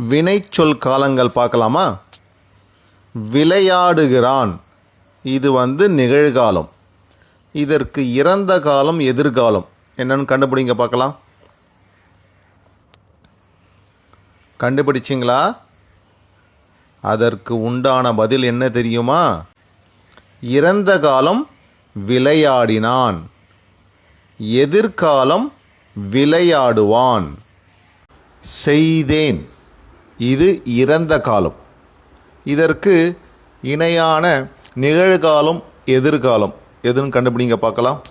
வினைச்சொல் காலங்கள் பார்க்கலாமா? விளையாடுகிறான். இது வந்து நிகழ்காலம். இதற்கு இறந்த காலம் எதிர்காலம். என்னன்னு கண்டுபிடிங்க பார்க்கலாம். கண்டுபிடிச்சிங்களா? அதற்கு உண்டான பதில் என்ன தெரியுமா? இறந்த காலம் விளையாடினான். எதிர்காலம் விளையாடுவான். செய்தேன். இது இறந்த காலம். இதற்கு இணையான நிகழ்காலம் எதிர்காலம். எதுன்னு கண்டுபிடிங்க பார்க்கலாம்.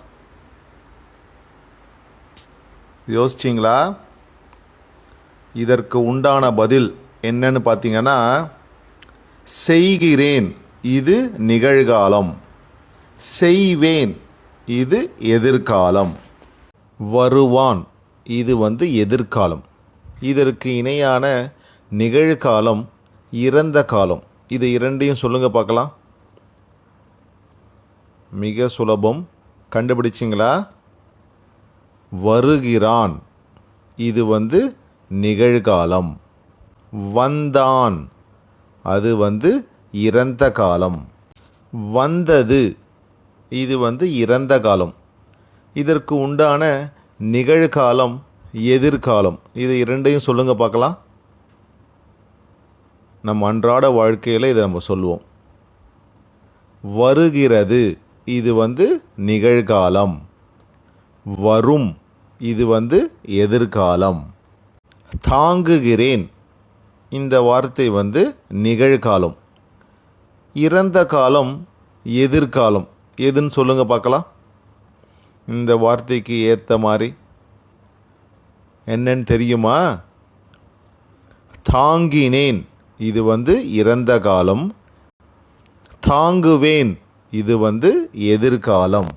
யோசிச்சிங்களா? இதற்கு உண்டான பதில் என்னன்னு பார்த்தீங்கன்னா செய்கிறேன் இது நிகழ்காலம். செய்வேன் இது எதிர்காலம். வருவான் இது வந்து எதிர்காலம். இதற்கு இணையான நிகழ்காலம் இறந்த காலம். இது இரண்டையும் சொல்லுங்கள் பார்க்கலாம். மிக சுலபம். கண்டுபிடிச்சிங்களா? வருகிறான். இது வந்து நிகழ்காலம். வந்தான். அது வந்து இறந்த காலம். வந்தது. இது வந்து இறந்த காலம். இதற்கு உண்டான நிகழ்காலம் எதிர்காலம். இது இரண்டையும் சொல்லுங்கள் பார்க்கலாம். நம் அன்றாட வாழ்க்கையில் இதை நம்ம சொல்லுவோம். வருகிறது இது வந்து நிகழ்காலம். வரும் இது வந்து எதிர்காலம். தாங்குகிறேன் இந்த வார்த்தை வந்து நிகழ்காலம். இறந்த காலம் எதிர்காலம். எதுன்னு சொல்லுங்கள் பார்க்கலாம். இந்த வார்த்தைக்கு ஏற்ற மாதிரி. என்னன்னு தெரியுமா? தாங்கினேன். இது வந்து இறந்த காலம். தாங்குவேன். இது வந்து எதிர்காலம்.